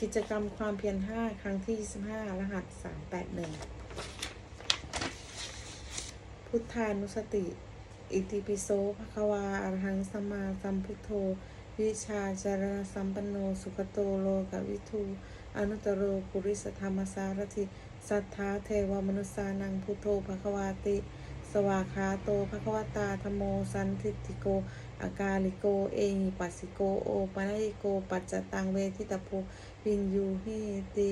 กิจกรรมความเพียรห้าครั้งที่25รหัส381พุทธานุสติ อิติปิโสภควาอรหังสัมมาสัมพุทโธ วิชาจารณสัมปันโน สุขโตโลกวิทูอนุตตโรปุริสธรรมสารถิสัทธาเทวมนุสานังพุทโธภควาติ สวากาโตภควตาธโม สันทิติโก อากาลิโก เอหิปัสสิโก โอปนัยโก ปัจจตังเวทิตาโพวินยูหิติ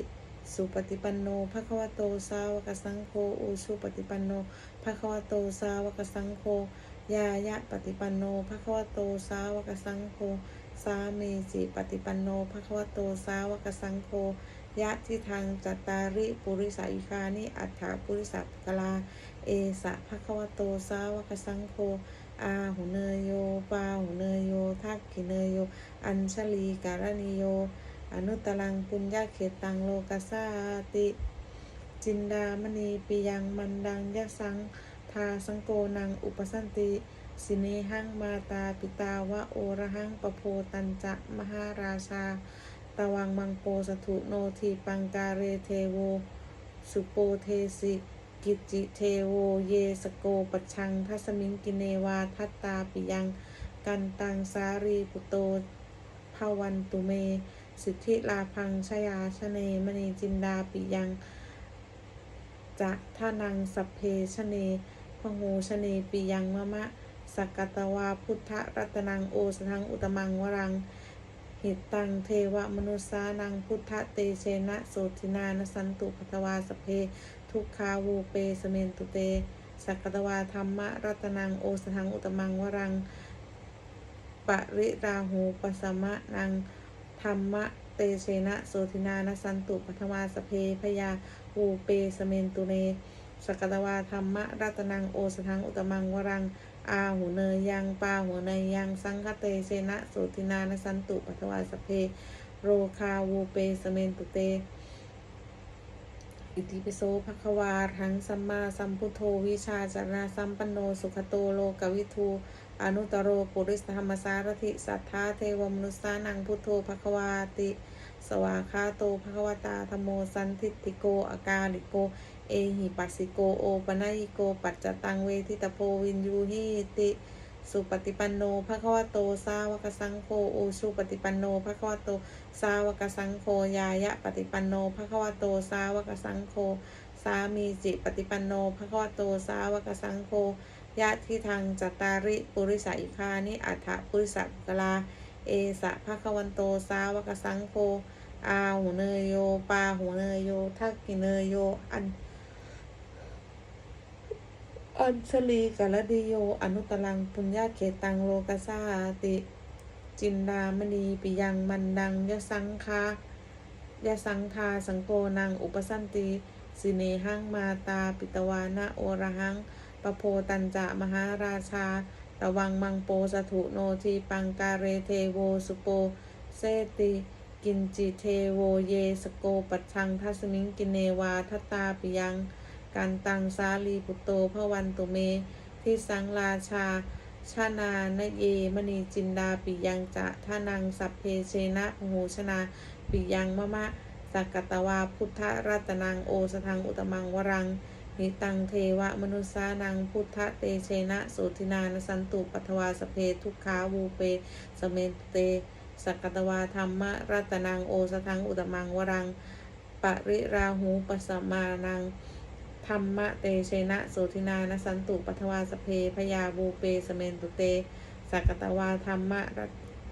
สุปฏิปันโนภควโตสาวกสังโฆอุชุปฏิปันโนภควโตสาวกสังโฆยายะปฏิปันโนภควโตสาวกสังโฆสามีจิปฏิปันโนภควโตสาวกสังโฆยะที่ทางจัตตาริปุริสาอิคานิอัฏฐาปุริสัพกลา เอสะภควโตสาวกสังโฆอาหุเนยโยปาหุเนยโยทักขิเนยโย อัญชลีการณิโย อนุตตรังปุญญาเขตังโลกัสาติ จินดามณีปิยังมันดังยะสังทาสังโกนังอุปสันติ สิเนหังมาตาปิตาวะโอระหังปโพตันจะมหาราชา ตวังมังโปสถุโนทีปังกาเรเทโว สุโปเทสิกิจิเทโวเยสโกปัชชังทัสมิงกินเนวาทัตตาปิยัง กันตังสารีปุโตภาวันตุเม สิทธิลาพังชยาชเนมณีจินดาปิยังจะท่านังสัพเพชเนพโหชเนปิยังมะมะสักกตวาพุทธรัตนังโอสทังอุตมังวรังหิตตังเทวมนุสานังพุทธเตเชนะโสตินานสันตุปทวาสพเพ ทุกขาวูเปสเมนตุเต สักกตวาธรรมรัตนังโอสทังอุตมังวรังปริราหูปสมะนัง ธรรมะเตเชนะโสตินานสันตุปัทวาสเพพยาอูเปสเมนตุเนสกตวาธรรมะรัตนังโอสถังอุตมังวรัง อาหูเนยยังปาหูเนยยังสังคเตเชนะโสตินานสันตุปัทวาสเพ โรคาวูเปสเมนตุเต อิติปิโสภควาทังสัมมาสัมพุทโธวิชาจารณะสัมปันโนสุขโตโลกวิทูอนุตตรโรปุริสธรรมสารถิสัทธาเทวมนุสานังพุทโธภควาติ สวาคาโตภควตาธโมสันทิติโกอากาลิโก เอหิปัสสิโกโอปนัยโกปัจจตังเวทิตโพวินยูหิติ สุปฏิปันโนภควโต สาวกสังโฆโอชุปฏิปันโนภควโต สาวกสังโฆ ยายะปฏิปันโนภควโต สาวกสังโฆ สามีจิปฏิปันโนภควโต สาวกสังโฆ ยะที่ทางจัตตาริปุริสาอิคานิอัฏฐปุริสักลา เอสะภควันโต สาวกสังโฆ อาหูเนยโย ปาหูเนยโย ทักกิเนยโย อัน อัญชลีกาลดิโย อนุตตรังปุญญาเขตังโลกัสาติ จินดามณีปิยังมันดังยะสังคายะสังคาสังโกนังอุปสันติสิเนหังมาตาปิตวานะโอระหังปโพตันจะมหาราชา ตวังมังโปสถุโนทีปังการเรเทโวสุโปเซติกินจิเทโวเยสโกปัชชังทัสมิงกินเนวาทตาปิยัง การตังสาลีปุตโตพระวันตุเมที่สังราชา ชานานเยมณีจินดาปิยังจะท่านังสัพเพเชนะโหชนาปิยังมะมะสักกตวาพุทธรัตนังโอสทังอุตมังวรังนิตังเทวมนุสานังพุทธเตเชนะโสตินานสันตุปัทวาสเพทุกขาวูเปสเมนเตสักกตวาธรรมรัตนังโอสทังอุตมังวรัง ปริราหูปสมานัง ธรรมะเตเชนะโสตินานสันตุปัทวาสเพพยาบูเปสเมนตุเตสักตวาธรรมะร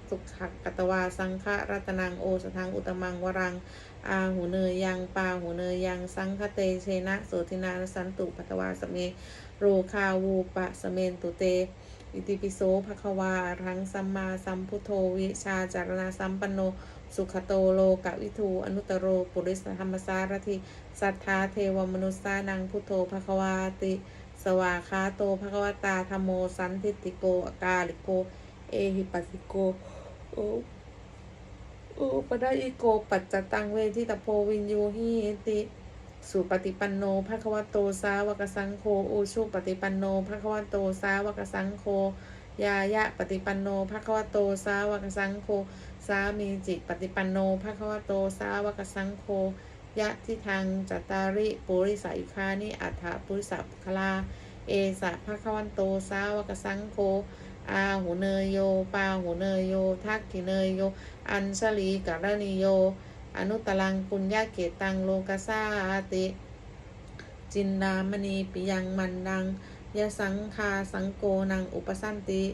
สุขกตวาสังฆรัตนังโอสทังอุตมังวรัง อาหูเนยยังปาหูเนยยังสังคเตเชนะโสตินานสันตุปัทวาสเมโรคาวูปะสเมนตุเตอิติปิโสภควารังสัมมาสัมพุทโธวิชาจารณะสัมปันโน สุขโตโลกวิทูอนุตตโรปุริสธรรมสารถิสัทธาเทวมนุสสานังพุทโธภควาติ สวาคาโตภควตาธรรมโมสันทิติโกอากาลิโก เอหิปัสสิโกโอโอปะไดอิโกปัจจตังเวทิตโพวินยูหิติสุปฏิปันโนภควโตสาวกสังโฆอุชุปฏิปันโนภควโตสาวกสังโฆ ยายะปฏิปันโนภควโตสาวกสังโฆสามีจิปฏิปันโนภควโตสาวกสังโฆยะทิทางจัตตาริปุริสายุคานิอัฏฐปุริสัพคลา เอสะภควันโตสาวกสังโฆอาหูเนยโย ปาหูเนยโย ทักขิเนยโย อัญชลีกรณิโย อนุตลังปุญญาเกตังโลกาซาติ จินดามณีปิยังมันดัง ยะสังคาสังโกนังอุปสันติ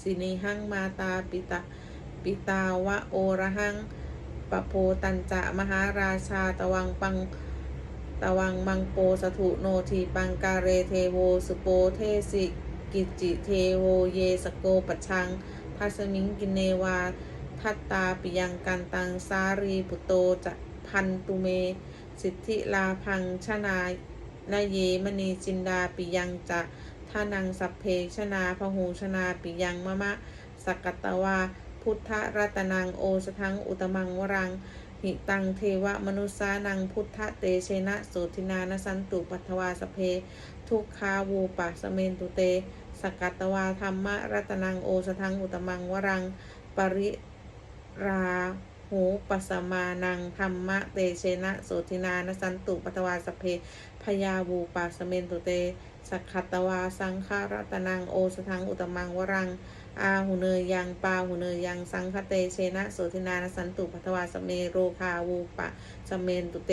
สินิหังมาตาปิตาปิตาวะโอระหังปะโพตันจะมหาราชาตวังปังตวังมังโปสถุโนทีปังกาเรเทโวสุโปเทสิกิจิเทโวเยสโกปัชังทัสมิงกินเนวา ทัตตาปิยังกันตังสารีปุโตจะพันตุเม สิทธิลาพังชนายนาเยมณีจินดาปิยังจะ ทานังสัพเพชนาพหูชนาปิยังมะมะสักตตวา พุทธรัตนังโอสทังอุตมังวรัง หิตังเทวมนุสานังพุทธเตเชนะโสทินานสันตุปัทวาสเพ ทุกขาวูปะสเมนตุเตสกัตวาธรรมรัตนังโอสทังอุตมังวรัง ปริราหูปัสมานังธรรมะเตเชนะโสทินานสันตุปัทวาสเพพยาวูปะสเมนตุเต สักัตวาสังฆารัตนังโอสทังอุตมังวรัง อาหุเนยยังปาหุเนยยังสังคเตเชนะโสธินานสันตุปัทวาสเมโรคาวูปะสเมนตุเต